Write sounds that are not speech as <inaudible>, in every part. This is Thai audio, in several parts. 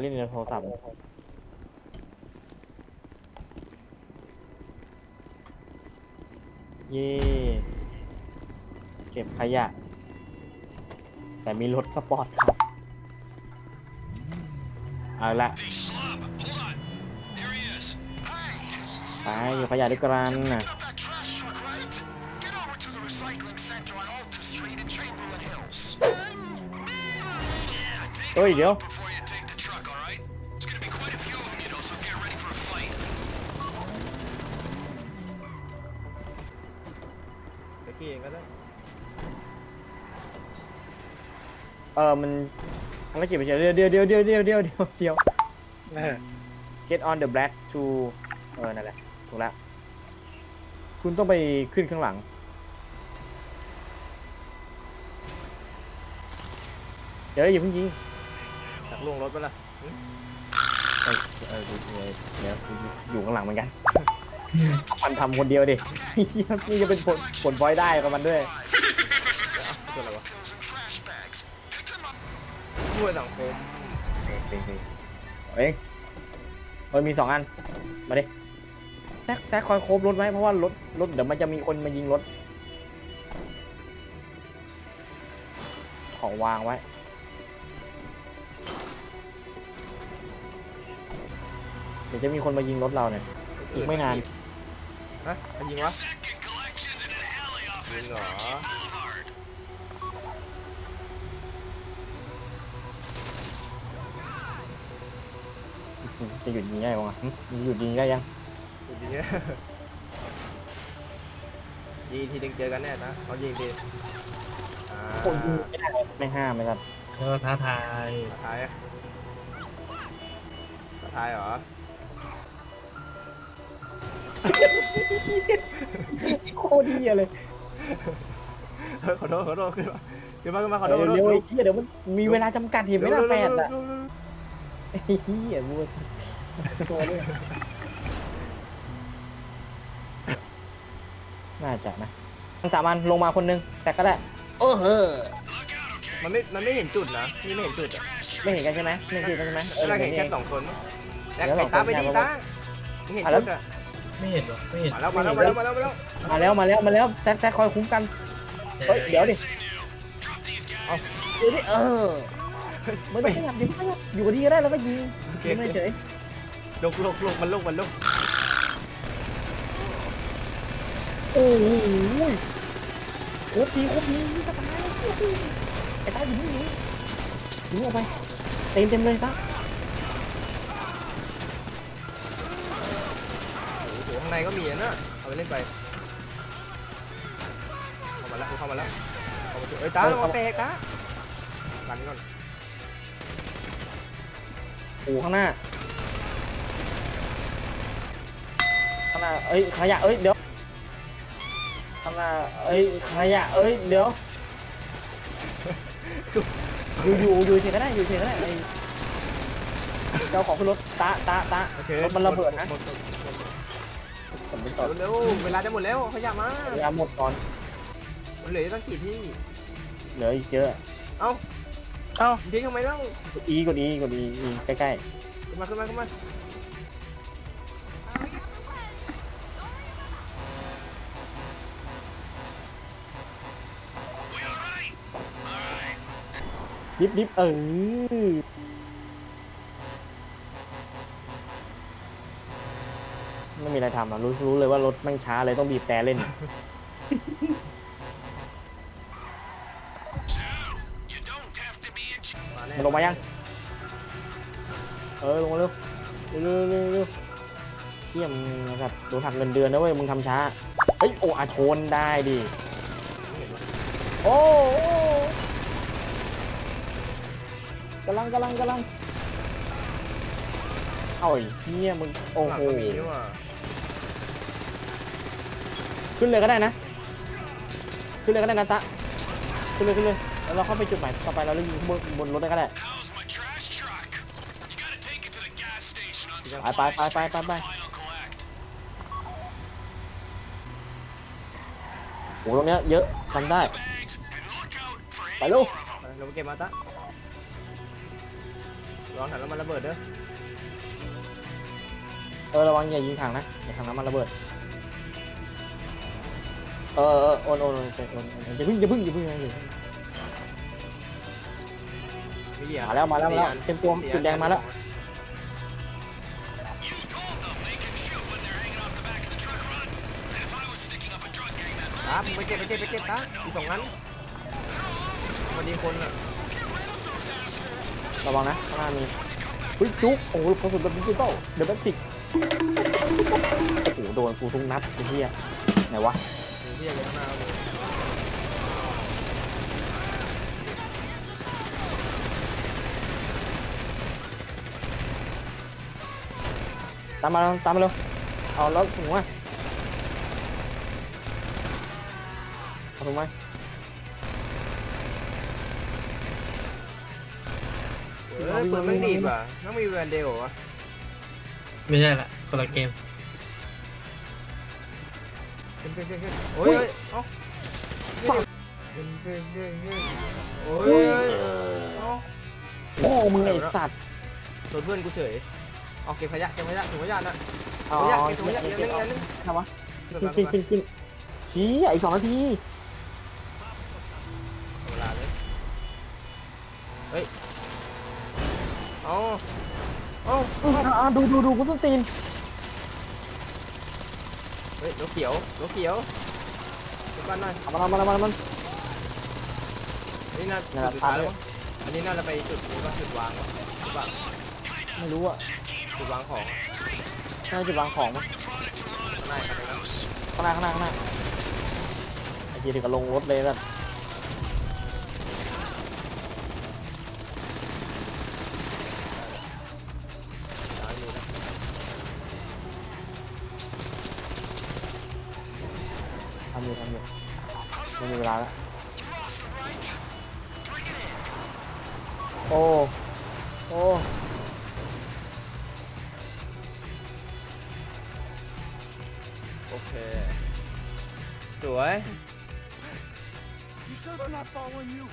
เล่นในโทรศัพท์ เย่เก็บขยะ แต่มีรถสปอร์ตครับ เอาละไปอยู่ขยะด้วยกันนะเฮ้ย เดี๋ยว ขี่เองก็ได้เออมันภารกิจไปเฉยเดียวเดียวเดียวเดียวเดียวเดียวเดียวเดียว get on the black to เออนั่นแหละถูกแล้วคุณต้องไปขึ้นข้างหลัง เดี๋ยวอย่าเพิ่งยิงจากลวงรถไปละเออเออเดี๋ยวเดี๋ยวอยู่ข้างหลังเหมือนกัน มันทำคนเดียวดิเหี้ยนี่จะเป็นผลผลพลอยได้กับมันด้วยตัวอะไรวะ Pills and trash bags. Pick them up. ช่วยสังคมเองเองเองเองเออมีสองอัน มาดิแซกแซกคอยโคบรถไว้เพราะว่ารถรถเดี๋ยวมันจะมีคนมายิงรถ ของวางไว้เดี๋ยวจะมีคนมายิงรถเราเนี่ย อีกไม่นาน ฮะมันยิงวะ Second collections in an alley off ยิงเหรอ Boulevard. จะหยุดยิงได้ยังวะหึหยุดยิงได้ยังยิงเนี่ยยิงทีดึงเจอกันแน่นะเอายิงดีอ่าคนยิงไม่ได้ไม่ห้ามไหมครับเออท้าทายท้ายอะท้ายเหรอ โคตรเฮียเลยเฮ้ยขอโทษขอโทษขึ้นมาขึ้นมาขึ้นมาขอโทษขอโทษเร็วๆไอ้เฮียเดี๋ยวมันมีเวลาจำกัดเห็นไหมล่ะแปดอะเร็วๆเร็วไอ้เฮียบัวตัวเลยน่าจะนะทั้งสามอันลงมาคนหนึงแต่ก็ได้โอ้เฮ้อๆมันไม่ มันไม่เห็นจุดนะนี่ไม่เห็นจุดอะไม่เห็นกันใช่ไหมไม่เห็นกันใช่ไหมเออเราเห็นเห็แค่นสองคนมั้งแล้เดี๋ยวไอ้ตาไปสองคนดีใช่ตาไม่เห็นอะแล้จุวดอะ ไม่เห็นหรอไม่เห็นมาแล้วมาแล้วมาแล้วมาแล้วมาแล้วมาแล้วมาแล้วมาแล้วแซกแซกคอยคุ้มกันเฮ้ยเดี๋ยวดิ Drop these guys. เดี๋ยวดิเออไม่ต้องขยับเดี๋ยวไม่ต้องขยับอยู่กับที่ก็ได้แล้วก็ยิงโอเคยิงไม่เฉยลุกลุกลุกมันลุกมันลุกโอ้โหโคตรดีโคตรดีนี่สบายไอ้ตายิงยิงยิงออกไปเต็มเต็มเลยตา ในก็มีอะนะเอาไปเล่นไปเข้ามาแล้วเข้ามาแล้วเข้ามาเถอะเอ้ยตาระวังแตกตากันก่อนโอ้ข้างหน้า ข้างหน้า เอ้ยขยะ เอ้ย เดี๋ยว ข้างหน้า เอ้ยขยะ เอ้ย เดี๋ยว อยู่อยู่อยู่เฉยก็ได้ อยู่เฉยก็ได้ไอ้เจ้าของขึ้นรถตาตาตาโอเครถมันระเบิดนะ หมหมหมด ผมไปต่อเร็วๆเวลาจะหมดแล้วขยับมาเวลาหมดก่อนมันเหลือตั้งกี่ที่ เหลืออีกเยอะเอ้าเอ้าทิ้งทำไมเล่ากดอีกดอีกดอีอีใกล้ขึ้นมาขึ้นมาขึ้นมาๆดิบดิบเออ ไม่มี อะไรทำอะรู้รู้เลยว่ารถแม่งช้าเลยต้องบีบแต่เล่น So, you don't have to be in. ch- มาแน่มันลงมายัง เออลงมาเร็วเร็วเร็วเร็วเร็วเที่ยมนะครับโดนหักเงินเดือนนะเว้ยมึงทำช้า เฮ้ยโอ้อาชนได้ดิโอ้โอ้กำลังกำลังกำลังเอาไอ้เหี้ยมึงโอ้หลังโหก็มีนี่หว่า ขึ้นเลยก็ได้นะ ขึ้นเลยก็ได้นะตะขึ้นเลยขึ้นเลยแล้วเราเข้าไปจุดหมายต่อไปเราเลยยิงบนบนรถได้ก็ได้ How's my trash truck? You gotta take it to the gas station on ไปไปไปไปไปไป final collect. โอ้ตรงเนี้ยเยอะทำได้ Bags and look out for ไป any เร็ว more of them. ไปเราไปเก็บมาตะระวังถังน้ำมันระเบิดเด้อเออระวังอย่ายิงถังนะอย่าถังน้ำมันระเบิด เออเออโอนโอนโอนโอนโอนอย่าเพึ่งอย่าเพึ่งอย่าเพึ่งอย่าเพึ่งมีเหยียมาแล้วมาแล้วมาแล้วเต็มตัวจุดแดงมาแล้ว You told them they can shoot when they're hanging off the back of the truck run. And if I was sticking up a drug gang that ตามึงไปเก็บไปเก็บไปเก็บตาอีกสองนั้นมันดีคนอะระวังนะข้างหน้ามีเฮ้ยจุ๊กโอ้โหกระสุนแบบดิจิตอลเดอะแบติกโอ้โหโดนกูทุกนัดไอ้เหี้ยไหนวะ มีที่ยังข้างหน้าเลยตามมาตามมาเร็วเอารถถุงมาเอาถุงมาเออปืนแม่งดีดว่ะแม่งมีแวนเดลวะไม่ใช่ละคนละเกม ขึ้นขึ้นขึ้นขึ้นโอ้ยเอ้ยเอ้าขึ้นขึ้นขึ้นขึ้นโอ้ยเอ้ยเอ้าโอ้มึงไอสัตว์โดนเพื่อนกูเฉยเอาเก็บขยะเก็บขยะถุงขยะน่ะเอาถุงขยะเอาเก็บถุงขยะเก็เดี๋ยวบนึงเอาเดี๋ยวนึงทำวะเดี๋ยวกินแป๊บกินกินกินชี้อีกสองนาทีเวลาเลยเฮ้ยเอาเอาอ่าดูดูดูกูต้นตีน เฮ้ยรถเขียวรถเขียวรถบ้านหน่อยเอามันเอามันเอามันเอามัน อันนี่น่าจุดสุดท้ายแล้วมั้งอันนี้น่าจะไปจุดนี้ป่ะจุดวางวะจุดวาไม่รู้อะจุดวางของน่าจะวางของมั้งข้างในข้างในข้างหน้าข้างหน้าข้างหน้าไอ้เหี้ยถึงกับลงรถเลยแล้ว อยู่ทำอยู่ไม่มีเวลาแล้วโอ้โอ้ โอเคสวย You sure they're not following you?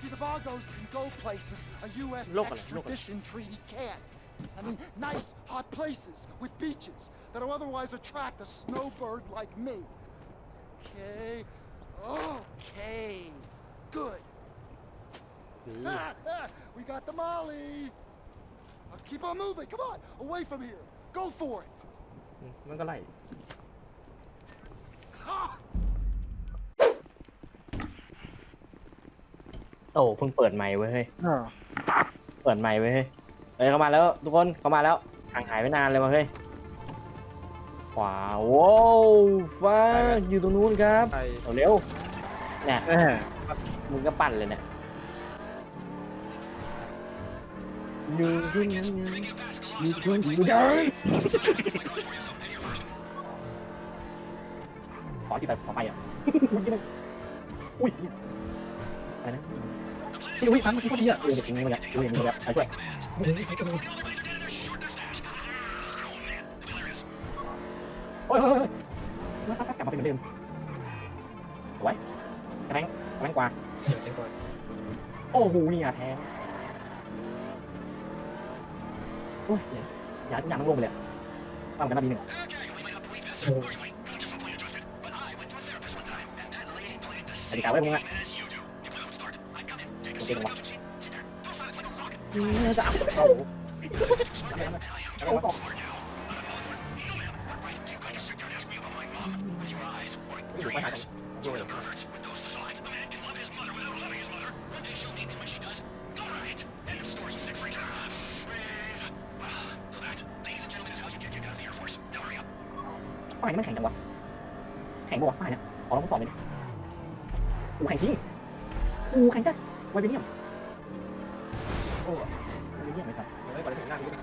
See, the Vagos can go places a U.S. Look at it, look at it. extradition treaty can't. I mean, nice, hot places with beaches that'll otherwise attract a snowbird like me. Okay. Okay. Good. we got the Molly. Now keep on moving. Come on. Away from here. Go for it. อืมมันก็ไล่ Ha! โอ้เพิ่งเปิดไมค์ไว้ยเฮ้ยเปิดไมค์ไว้ยเฮ้ยเอ้ยเข้ามาแล้วทุกคนเข้ามาแล้วห่างหายไปนานเลยมาเฮ้ย ขวาโว้วฟ้าอยู่ตรงนู้นครับไปเอาเร็วเนี่ยมึงก็ปั่นเลยเนี่ยยูยูยูยูยูยูยูได้ขอที่แบบขอไปอะอุ้ยอะไรนะพี่อุ้ยฟังเมื่อกี้พอดีอะดูเด็กนี้มาแล้วดูเด็กนี้มาแล้วไปช่วย โอ้ยเฮ้ยเฮ้ยกลับมาเป็นเหมือนเดิมสวยกระแรงกระแรงกว่าเดี๋ยวเดี๋ยวก่อนโอ้โหเนี่อะแท้โอ้ยอย่าอย่างต้องลงไปเลยตามกันหน้าทีหนึ่งโอ้กติกาไว้มึงอะโอเคลงวะจะเอาจะเอา อาต่ออยู่ไปหากันโยนเลยป้ายนี่มันแข็งจังวะแข็งปะวะป้ายนี่ยขอลองทดสอบเลยดิอูแข็งจริงอูแข็งจ้ะไวเบเนียมโอ้ไวเบเนียมเลยครับ เฮ้ยก่อนจะถึงหน้ากูดิ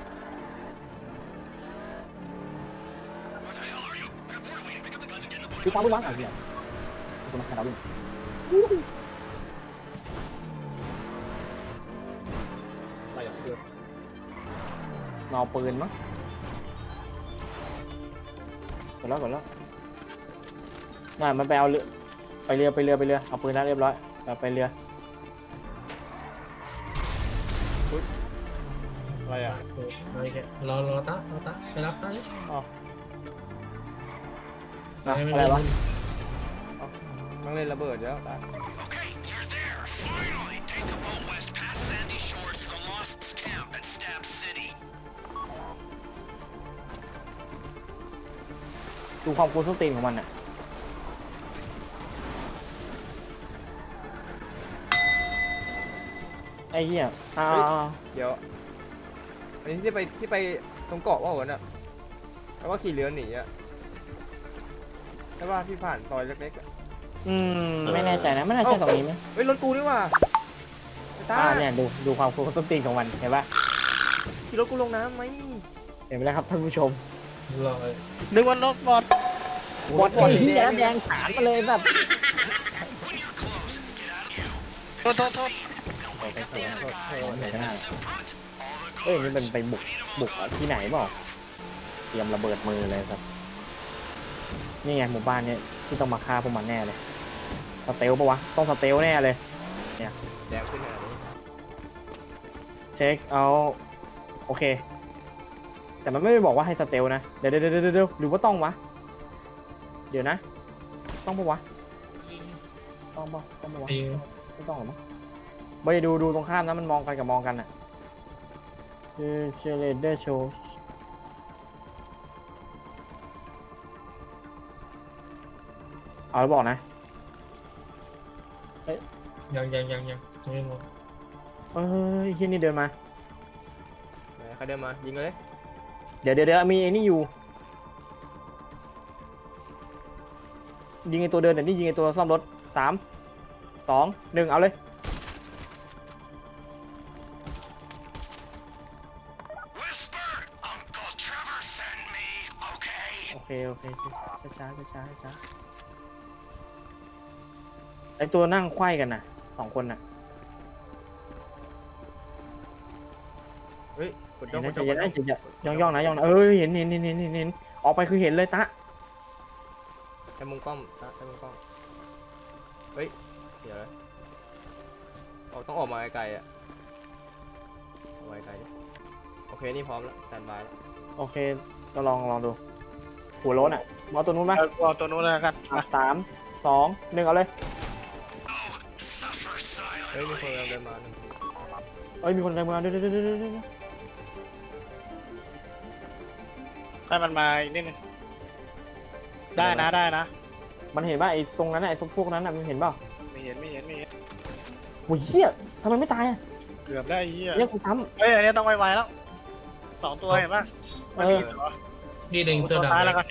คือความวุ่นวายอะไรเนี่ยคุณมาแข่งเราดิอะไรอะคือเงาปืนมั้งกดแล้วกดแล้วน่ะมันไปเอาเรือไปเรือไปเรือไปเรือเอาปืนแล้วเรียบร้อยไปไปเรืออะไรอะโอ้อะไรแกรอรอตะรอตะไปรับตะดิอ๋อ อะอะไรวะต้องเล่นระเบิดแล้วตา Okay, you're there. Finally, take the boat west past Sandy Shores to the Lost's camp at Stab City. ดูความกูส้นตีนของมันอะไอ้เหี้ยอ่าเดี๋ยว อันนี้ที่ไปที่ไปตรงเกาะว่าวะเนี่ยแล้วก็ขี่เรือหนีอะใช่ป่ะที่ผ่านซอยเล็กๆอะอืมไม่แน่ใจนะไม่น่าใช่ตรงนี้ไหมเฮ้ยรถกูนี่หว่าไอ้ตาอ่าเนี่ยดูดูความกูส้นตีนของมันเห็นปะขี่รถกูลงน้ำไหมเห็นไหมล่ะครับท่านผู้ชมรอเลยนึกว่ารถบอดบอดไอ้เหี้ยแดงขานมาเลยแบบโทษโทษโทษเอ้ยนี่มันไปบุกบุกที่ไหนบอกเตรียมระเบิดมือเลยครับ นี่ไงหมู่บ้านเนี้ยที่ต้องมาฆ่าพวกมันแน่เลยสเตลปะวะ ต้องสเตลแน่เลยแดงขึ้นขนาดนี้เช็คเอาโอเค แต่มันไม่ได้บอกว่าให้สเตลนะเดี๋ยวเดี๋ยวเดี๋ยวเดี๋ยวหรือว่าต้องวะ เดี๋ยวนะ ต้องปะวะ ต้องปะต้องปะวะปีไม่ต้องหรอมั้งไปดูดูตรงข้ามนะมันมองกันกับมองกันอะคือเชเลเดอร์โชว์ เอาแล้วบอกนะยังยังยังยังไม่หมดเอ้ยที่นี่เดินมา ไหนใครเดินมา ยิงเลย เดี๋ยวเดี๋ยวเดี๋ยวมีไอ้นี่อยู่ ยิงไอตัวเดินเดี๋ยวนี่ยิงไอตัวซ่อมรถสามสองหนึ่งเอาเลย Whisper! Uncle Trevor sent me, okay? โอเคโอเคช้าช้าช้าช้า ไอตัวนั่งไขว้กันน่ะสองคนน่ะเฮ้ยกดเห็ย่อนงกนะดใจย่องเย็นกดนะย่องอย่าย่องย่องนะย่องนะเอ้ยเห็นเห็นเห็นเห็นเห็นเห็นออกไปคือเห็นเลยตะใช้มุมกล้องตาใช้มุมกล้องเฮ้ยเดี๋ยวนะเอาต้องออกมาไกลๆอะออกมาไกลๆดิโอเคนี่พร้อมแล้วแตนบายแล้วโอเคก็ลองลองดู หัวโล้นอะมอาตัวนู้นไหมเอาเอาตัวนู้นแล้วกันมาสามสองหนึ่งเอาเลย Suffer silently. เฮ้ยมีคนกำลังเดินมาหนึ่งเอ้ยมีคนเดินมาเดี๋ยวเดี๋ยวเดี๋ยวเดี๋ยวเดี๋ยให้มันมาอีกนิดนึงได้นะได้นะ มันเห็นป่ะไอ้ตรงนั้นน่ะไอ้พวกนั้นน่ะมันเห็นเปล่าไม่เห็นไม่เห็นไม่เห็นโอ้ยเหี้ยทำไมไม่ตายอะเกือบได้เหี้ยเรียกกูทเฮ้ยอันนี้ต้องไวๆแล้วสองตัวเห็นปะมันมีเหรอนี่เด้งเสื้อตัวดำท้ายแล้วกัน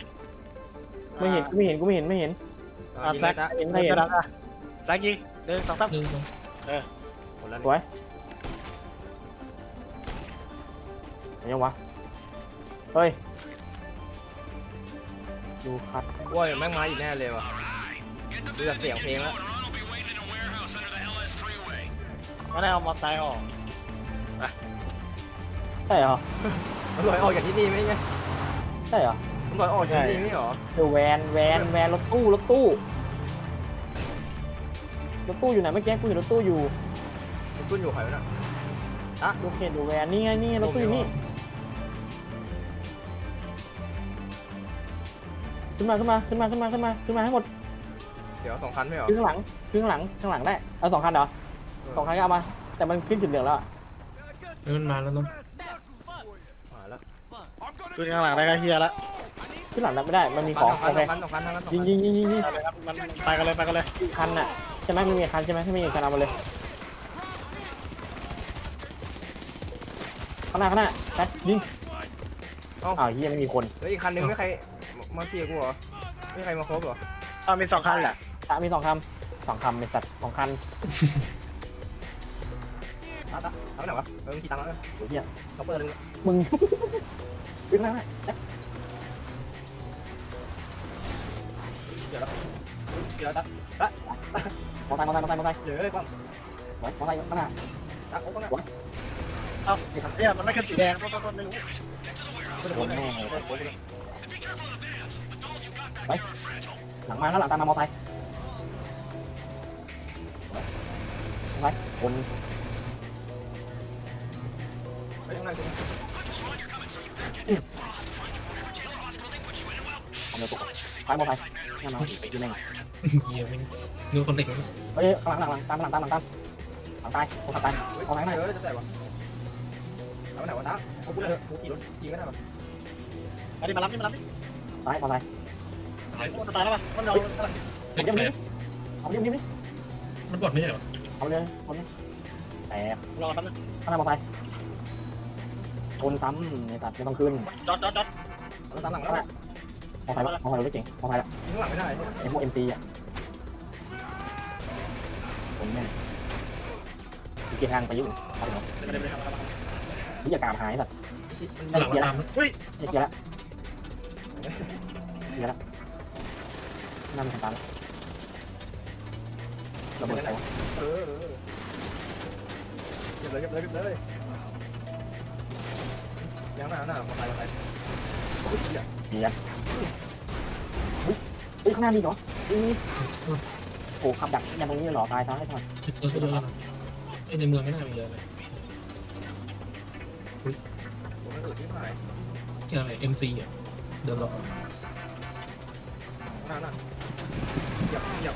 ไม่เห็นกูไม่เห็นกูไม่เห็นไม่เห็น อะยิงเห็นไม่เห็เห็นนอะแซงยิงหนึ่งสองสามหนึ่งสอง หมดแล้วสนี่วยเห็นยังวะ เฮ้ย ดูครับว้ยแม่งมาอีกแน่เลยว่ะ Get the ดูจากเสียงเพลงแล้ว motor on. I'll be waiting in a warehouse under the LS freeway. ไม่ได้เอามอเตอร์ไซค์ออกใช่เหรอ มันลอยออกจากที่นี่ไหมไงใช่เหรอมันลอยออกจากที่นี่ไม่เหรอเดี๋ยวแวนแวนแวนรถตู้รถตู้ รถตู้อยู่ไหนเมื่อกี้กูเห็นรถตู้อยู่มันขึ้นอยู่ใครวะน่ะโอเคดูแวนนี่ไงนี่ไงรถตู้อยู่นี่ขึ้นมาขึ้นมาขึ้นมาขึ้นมาขึ้นมาขึ้นมาให้หมดเดี๋ยวสองคันไม่เหรอขึ้นข้างหลังขึ้นข้างหลังข้างหลังได้เอาสองคันเหรอสองคันก็เอามา แต่มันขึ้นจุดเหลืองแล้วอะเฮ้ยมันมาแล้วเนาะมาแล้วขึ้นข้างหลังได้ก็เฮียละขึ้นหลังได้ไม่ได้มันมีของสองคัโอนเคสองคันสองคันทั้งนั้นสองยิงคันยิงยิงยิงยิงเอาเลยครับมันไปกันเลยไปกันเลยคันน่ะใช่ไหมไม่มีคันใช่ไหมถ้าไม่มีคันเอามาเลยข้างหน้าข้างหน้าแท็ยิงอ้าวเฮียไม่มีคนแล้วอีกคันหนึงไม่ใครมาเคลียร์กูเหรอไม่ใครมาครบเหรอเอามีสองคันแหละตะมีสองคำสองคำเป็นสัตว์สองคันตาตาทำไปไหนวะเออมึงขี่ตามมาเออโอ้ยเฮียเขาเปิดเลยมึงขึ้นมาได้เดี๋ยวแล้วเดี๋ยวตา มอไซค์มอไซค์มอไซค์มอไซค์เดี๋ยวเลยปั๊มไว้มอไซค์ข้างหน้าตามโอ้ข้างหน้าเอาเนี่ยมันไม่ขึ้นสีแดงต้นต้นไม่รู้ไปหลังมาแล้วหลังตามมามอไซค์ไปคนไปข้างหน้าอะไรกูเอาเนื้อตกไฟมอไซค์ หน้ามาอยู่แม่งเฮียเป็นดูคนติดกันเฮ้ยข้างหลังหลังตามหลังตามหลังตามหลังตายโอ้ขับตายเฮ้ยเอาไหนไหนเออจะแตกวะเอาไหนวะตาเอากูเลยกูขี่รถยิงไม่ได้ปะมาดิมารับดิมารับดิตายมอไซค์มันตายแล้วป่ะมันเราเด็กเดี๋ยวแปนี้ดเอาเดี๋ยวนี้มันบอดไม่ใช่เหรอเอาเลยเอาเลยแต่รอแป๊บนึงข้างหน้ามอไซค์ชนซ้ำในสัตว์ไม่ต้องขึ้นจอดจอดจอดแล้วตามหลังแล้ว มอไซค์มอไซค์รถเก่งมอไซค์ละยิงหลังไม่ได้ไอ้พวกเอ็มซีอะผมแม่งเกียร์ทางไปยุ่งเอาเนาะไม่ได้ไม่ได้ทำอะไรที่จะกามหายสัตว์หลังมาตามเฮ้ยเนี่ยเกียร์ละเกียร์ละนั่นมันตายระเบิดไปวะเออเออเก็บเลยเก็บเลยเก็บเลยยังหน้าหน้ามาตายมาตายโอ้ย เหี้ยเกียร์เฮ้ยเฮ้ยข้างหน้ามีเหรอมีมีโอ้ขับดักยันตรงนี้เหรอตายซะให้ทันเออเออไอในเมืองไม่น่ามีเลยเลยผมไม่เออที่ไหนที่อะไรเอ็มซีอะเดินรอหน้าหน้าเหยับเหยับ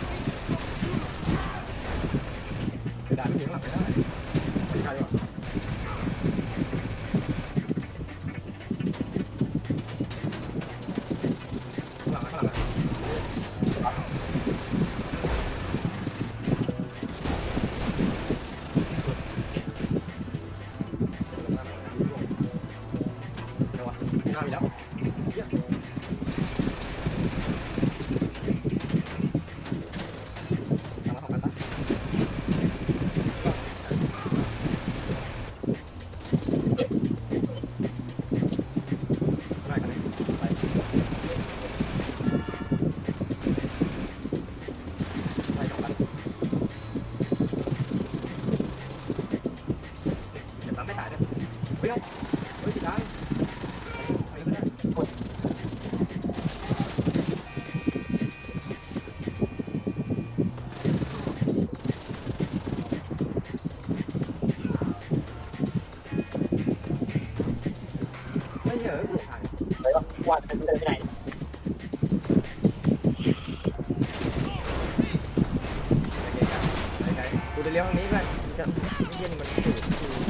จะไม่เย็นมันสูดสูด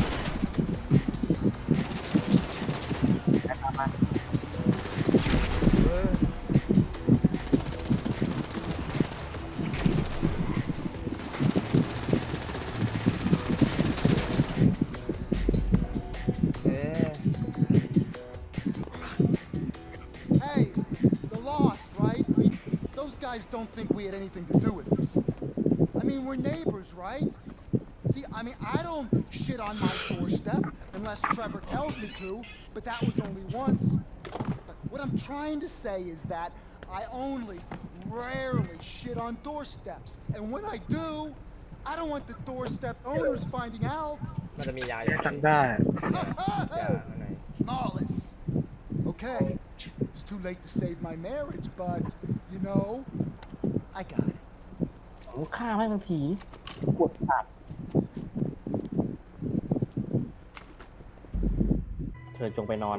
ตามมา เออเอ๊ะ Hey, the Lost, right? Those guys don't think we had anything to do with this. I mean, we're neighbors, right? See, I mean, I don't shit on my doorstep unless Trevor tells me to, but that was only once. But what I'm trying to say is that I only rarely shit on doorsteps. And when I do, I don't want the doorstep owners finding out. มันจะมียาอยู่ จำได้ <laughs> ยาอันไหน Lawless. Okay, it's too late to save my marriage, but you know, I got it. ผมฆ่าไม่บางทีกดตัด เธอจงไปนอน